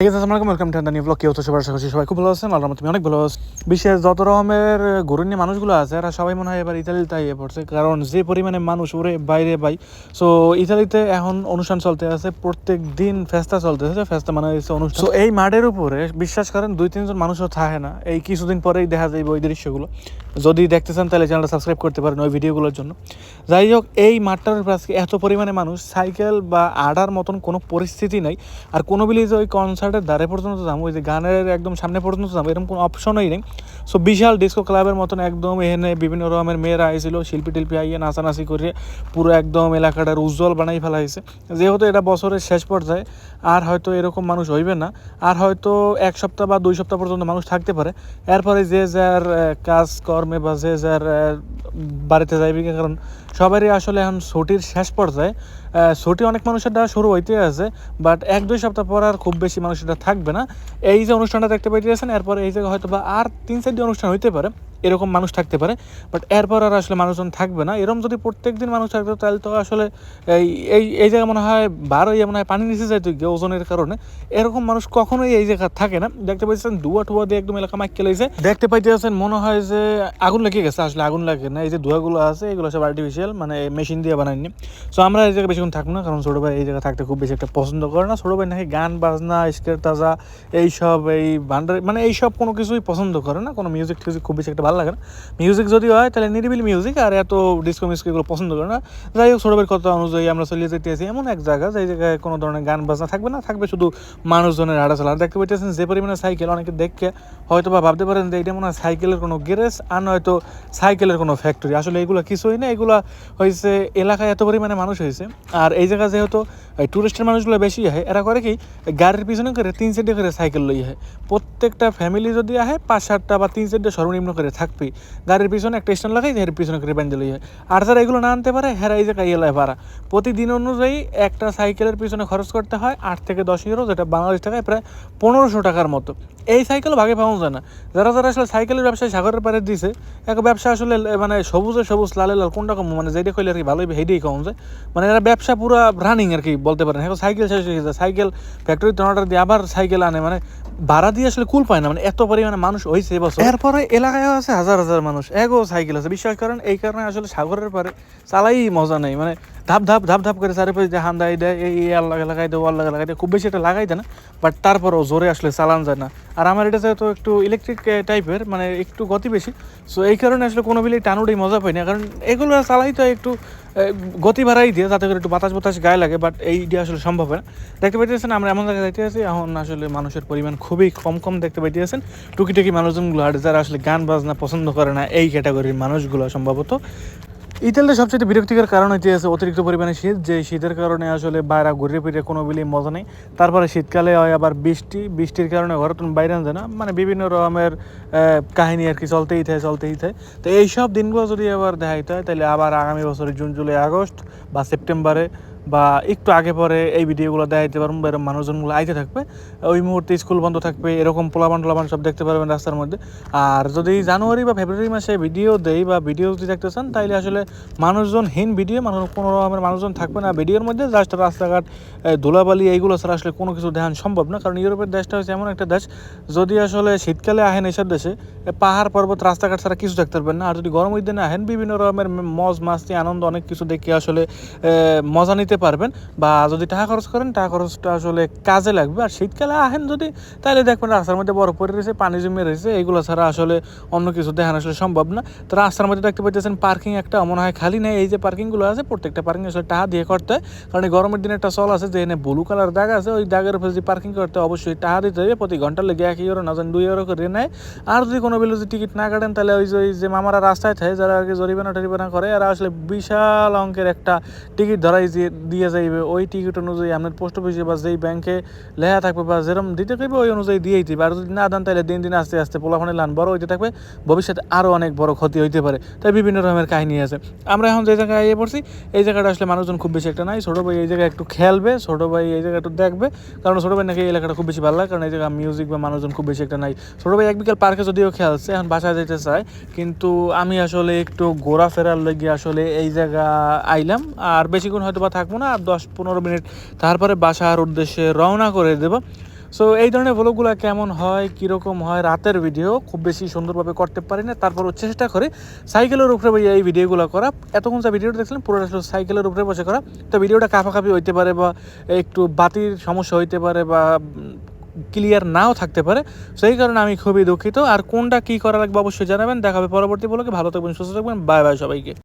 ঠিক আছে আসসালামু ওয়েলকাম টু নিউ ব্লগ কি হচ্ছে সবার আশা করছি সবাই খুব ভালো আছেন, আল্লাহর মতো অনেক ভালো আছে। বিশেষ যত রকমের গরুনি মানুষগুলো আছে, এরা সবাই মনে হয় এবার ইতালিতে আইয়ে পড়ছে, কারণ যে পরিমাণে মানুষ ওরে বাইরে বাই সো ইতালিতে এখন অনুষ্ঠান চলতে আছে, প্রত্যেক দিন ফেস্তা চলতেছে ফেস্তা মানে হচ্ছে অনুষ্ঠান। তো এই মাঠের উপরে, বিশ্বাস করেন, দুই তিনজন মানুষও থাকে না। এই কিছুদিন পরেই দেখা যাবে ওই দৃশ্যগুলো। যদি দেখতে চান তাহলে চ্যানেলটা সাবস্ক্রাইব করতে পারেন ওই ভিডিওগুলোর জন্য। যাই হোক, এই মাঠটার উপরে আজকে এত পরিমাণে মানুষ, সাইকেল বা আডার মতন কোনো পরিস্থিতি নেই। আর কোনো বিলি যে ওই কনসার্টের দ্বারে পর্যন্ত যাব, ওই যে গানের একদম সামনে পর্যন্ত যাব, এরকম কোনো অপশনই নেই। সো বিশাল ডিস্কো ক্লাবের মতন একদম এখানে বিভিন্ন রকমের মেয়েরা আইছিল, শিল্পী টিল্পী আইয়ে নাচানাচি করে পুরো একদম এলাকাটার উজ্জ্বল বানাই ফেলা হয়েছে যেহেতু এটা বছরের শেষ পর্যায়ে, আর হয়তো এরকম মানুষ হইবে না, আর হয়তো এক সপ্তাহ বা দুই সপ্তাহ পর্যন্ত মানুষ থাকতে পারে। এরপরে যে যার কাজকর্মে বা যে যার বাড়িতে যাইবে কারণ সবারই আসলে এখন ছুটির শেষ পর্যায়ে ছুটি অনেক মানুষের দ্বারা শুরু হইতে আছে বাট এক দুই সপ্তাহ পর আর খুব বেশি মানুষের থাকবে না। এই যে অনুষ্ঠানটা দেখতে পাইতেছেন, এরপর এই জায়গায় হয়তো বা আর তিন চারটি অনুষ্ঠান হইতে পারে এরকম মানুষ থাকতে পারে বাট এরপর আর আসলে মানুষজন থাকবে না। এরকম যদি প্রত্যেক দিন মানুষ থাকতো, তাহলে তো আসলে এই এই জায়গায় মনে হয় বারো ইয়ে মনে হয় পানি নিচে যাইতো গিয়ে ওজনের কারণে। এরকম মানুষ কখনোই এই জায়গা থাকে না। দেখতে পাইছেন ধোয়া ঠুয়া দিয়ে একদম এলাকা মাইক কেলাইছে দেখতে পাইতেছেন মনে হয় যে আগুন লেগে গেছে, আসলে আগুন লাগে না। এই যে ধোঁয়াগুলো আছে, এগুলো সব আর্টিফিশিয়াল মানে মেশিন দিয়ে বানায়নি সো আমরা এই জায়গায় বেশিক্ষণ থাকব না, কারণ ছোটো ভাই এই জায়গায় থাকতে খুব বেশি একটা পছন্দ করে না। ছোটো ভাই নাকি গান, বাজনা স্কের তাজা, এইসব, এই ভান্ডার মানে এইসব কোনো কিছুই পছন্দ করে না। কোনো মিউজিক টিউজিক খুব বেশি একটা ভালো লাগে না। মিউজিক যদি হয়, তাহলে নিরিবিলি মিউজিক আর এত ডিসকো মিউজিক এগুলো পছন্দ করে না। যাই হোক ভাইয়ের কথা অনুযায়ী আমরা চলিয়ে যেতে আছি এমন এক জায়গা যে জায়গায় কোনো ধরনের গান বাজনা থাকবে না, থাকবে শুধু মানুষজনের হাঁটা চলা দেখতে পাইতেছেন যে পরিমাণে সাইকেল অনেকে দেখে হয়তো বা ভাবতে পারেন যে এটা মনে হয় সাইকেলের কোনো গ্যারেজ আর নয়তো সাইকেলের কোনো ফ্যাক্টরি আসলে এগুলো কিছুই না, এগুলো হয়েছে এলাকায় এত পরিমাণে মানুষ হয়েছে আর এই জায়গা যেহেতু টুরিস্টের মানুষগুলো বেশি আহে, এরা করে কি, গাড়ির পিছনে করে তিন চারটে করে সাইকেল লই হয় প্রত্যেকটা ফ্যামিলি যদি আহে, পাঁচ সাতটা বা তিন চারটে সর্বনিম্ন করে থাকবেই গাড়ির পিছনে একটা স্ট্যান্ড লাগাই এর পিছনে করে লই হয় আর যারা এগুলো না আনতে পারে হেরা এই জায়গায় এলায় ভাড়া। প্রতিদিন অনুযায়ী একটা সাইকেলের পিছনে খরচ করতে হয় আট থেকে দশ ইউরো যেটা বাংলাদেশ টাকায় প্রায় পনেরোশো টাকার মতো। এই সাইকেল ভাগে পাওয়া যায় না। যারা যারা আসলে সাইকেলের ব্যবসায় সাগরের পাড়ে দিছে, এক ব্যবসা আসলে মানে সবুজে সবুজ, লালে লাল, কোনটা কম মানে যেটা কইলে আর কি ভালোই হেইটাই কম যায়। মানে এরা ব্যবসা পুরো রানিং আর কি বলতে পারেন। এখন সাইকেল শেষ হয়ে যায় সাইকেল ফ্যাক্টরিতে অর্ডার দিয়ে আবার সাইকেল আনে। মানে ভাড়া দিয়ে আসলে কুল পায় না। মানে এত পরিমাণে মানুষ হয়েছে এবছর এরপরে এলাকায় হাজার হাজার মানুষ। এগো সাইকেল আছে। বিশ্বাস করেন, এই কারণে আসলে সাগরের পারে চালাই মজা নেই। মানে ধাপ ধাপ ধাপ ধাপ করে চারিপাশে যে হান্দাই দেয় এই এই, আল্লাহ লাগাই দেয় আল্লাহ লাগাই দেয় খুব বেশি এটা লাগাই দেয় না বাট তারপরও জোরে আসলে চালান যায় না। আর আমার এটা যেহেতু একটু ইলেকট্রিক টাইপের মানে একটু গতি বেশি সো এই কারণে আসলে কোনো বিলেই টানুটাই মজা পাই না, কারণ এগুলো চালাই তো একটু গতি বাড়াই দিয়ে, যাতে করে একটু বাতাস বাতাস গায়ে লাগে বাট এইটা আসলে সম্ভব না। দেখতে পাইতেছেন, আমরা এমন জায়গায় যাইতে আছি এখন আসলে মানুষের পরিমাণ খুবই কম কম দেখতে পাইতেছেন। টুকিটাকি মানুষজনগুলো আর যারা আসলে গান, বাজনা পছন্দ করে না, এই ক্যাটাগরির মানুষগুলো সম্ভবত। ইতালিতে সবচেয়ে বিরক্তিকর কারণ আছে অতিরিক্ত পরিমাণে শীত, যে শীতের কারণে আসলে বাইরে ঘুরে ফিরে কোনো বিলি মজা নেই। তারপরে শীতকালে হয় আবার বৃষ্টি। বৃষ্টির কারণে ঘরে তুমি বাইরে যায় না মানে বিভিন্ন রকমের কাহিনী আর কি চলতেই থাকে চলতেই থাকে। তো এইসব দিনগুলো যদি আবার দেখাইতে হয়, তাহলে আবার আগামী বছরের জুন, জুলাই, আগস্ট বা সেপ্টেম্বরে বা একটু আগে পরে এই ভিডিওগুলো দেখাইতে পারব বা এরকম মানুষজনগুলো আইতে থাকবে। ওই মুহূর্তে স্কুল বন্ধ থাকবে, এরকম পোলাবান টোলাবান সব দেখতে পারবেন রাস্তার মধ্যে। আর যদি জানুয়ারি বা ফেব্রুয়ারি মাসে ভিডিও দেই বা ভিডিও যদি দেখতে চান তাহলে আসলে মানুষজনহীন ভিডিও, মানুষ কোনো রকমের মানুষজন থাকবে না। ভিডিওর মধ্যে জাস্ট রাস্তাঘাট ধুলাবালি, এইগুলো ছাড়া আসলে কোনো কিছু দেখান সম্ভব না। কারণ ইউরোপের দেশটা হচ্ছে এমন একটা দেশ, যদি আসলে শীতকালে আহেন এসব দেশে পাহাড় পর্বত, রাস্তাঘাট ছাড়া কিছু দেখতে পারবেন না। আর যদি গরমের দিনে আহেন বিভিন্ন রকমের মজ, মাস্তি, আনন্দ, অনেক কিছু দেখে আসলে মজা নিতে পারবেন বা যদি টাকা খরচ করেন, টাকা খরচটা আসলে কাজে লাগবে। আর শীতকালে আহেন যদি তাহলে দেখবেন রাস্তার মধ্যে বরফ পড়ে রয়েছে, পানি জমে রয়েছে এইগুলো ছাড়া আসলে অন্য কিছু দেখানো আসলে সম্ভব না। তো রাস্তার মধ্যে দেখতে পাইতেছেন পার্কিং একটা, মনে হয় খালি নেই, এই যে পার্কিংগুলো আছে, প্রত্যেকটা পার্কিং আসলে টাকা দিয়ে করতে হয়। কারণ গরমের দিনে একটা চল আছে যে, এনে ব্লু কালার দাগ আছে, ওই দাগের উপরে যদি পার্কিং করতে অবশ্যই টাকা দিতে হবে। প্রতি ঘণ্টা লেগে এক ইউরো না জানি দুই ইউরো করে নেয়। আর যদি কোনো বেলে যদি টিকিট না কাটেন তাহলে ওই যে ওই যে মামারা রাস্তায় থাকে, যারা আর কি জরিমানা টরিমানা করে, এরা আসলে বিশাল অঙ্কের একটা টিকিট ধরাই দিয়ে দিয়ে যাইবে, ওই টিকিট অনুযায়ী আপনার পোস্ট অফিসে বা যেই ব্যাংকে লেখা থাকবে বা যেরকম দিতে থাকবে ওই অনুযায়ী দিয়েই দিবে। আর যদি না দেন তাহলে দিন দিন আস্তে আস্তে পোলাফানে লান, বড় হইতে থাকবে, ভবিষ্যতে আরও অনেক বড় ক্ষতি হইতে পারে। তাই বিভিন্ন রকমের কাহিনী আছে। আমরা এখন যে জায়গায় ইয়ে পড়ছি, এই জায়গাটা আসলে মানুষজন খুব বেশি একটা নাই। ছোটো ভাই এই জায়গায় একটু খেলবে, ছোটো ভাই এই জায়গায় একটু দেখবে। কারণ ছোটো ভাই নাকি এই এলাকাটা খুব বেশি ভালো লাগে, কারণ এই জায়গায় মিউজিক বা মানুষজন খুব বেশি একটা নাই। ছোটো ভাই এক বিকেল পার্কে যদিও খেলছে, এখন বাসায় যেতে চায়, কিন্তু আমি আসলে একটু ঘোরাফেরার লেগে আসলে এই জায়গা আইলাম। আর বেশিক্ষণ হয়তো বা থাকব না, আর দশ পনেরো মিনিট তারপরে বাসার উদ্দেশ্যে রওনা করে দেবো। সো এই ধরনের ব্লগগুলো কেমন হয়, কীরকম হয়, রাতের ভিডিও খুব বেশি সুন্দরভাবে করতে পারি না, তারপরও চেষ্টা করি সাইকেলের উপরে বসে এই ভিডিওগুলো করা। এতক্ষণ যা ভিডিওটা দেখছিলাম, পুরোটা আসলে সাইকেলের উপরে বসে করা। তো ভিডিওটা কাফাকাফি হইতে পারে বা একটু বাতির সমস্যা হইতে পারে বা ক্লিয়ার নাও থাকতে পারে। সেই কারণে আমি খুবই দুঃখিত। আর কোনটা কী করা লাগবে অবশ্যই জানাবেন। দেখাবে পরবর্তী ব্লগে ভালো থাকবেন, সুস্থ থাকবেন। বাই বাই সবাইকে।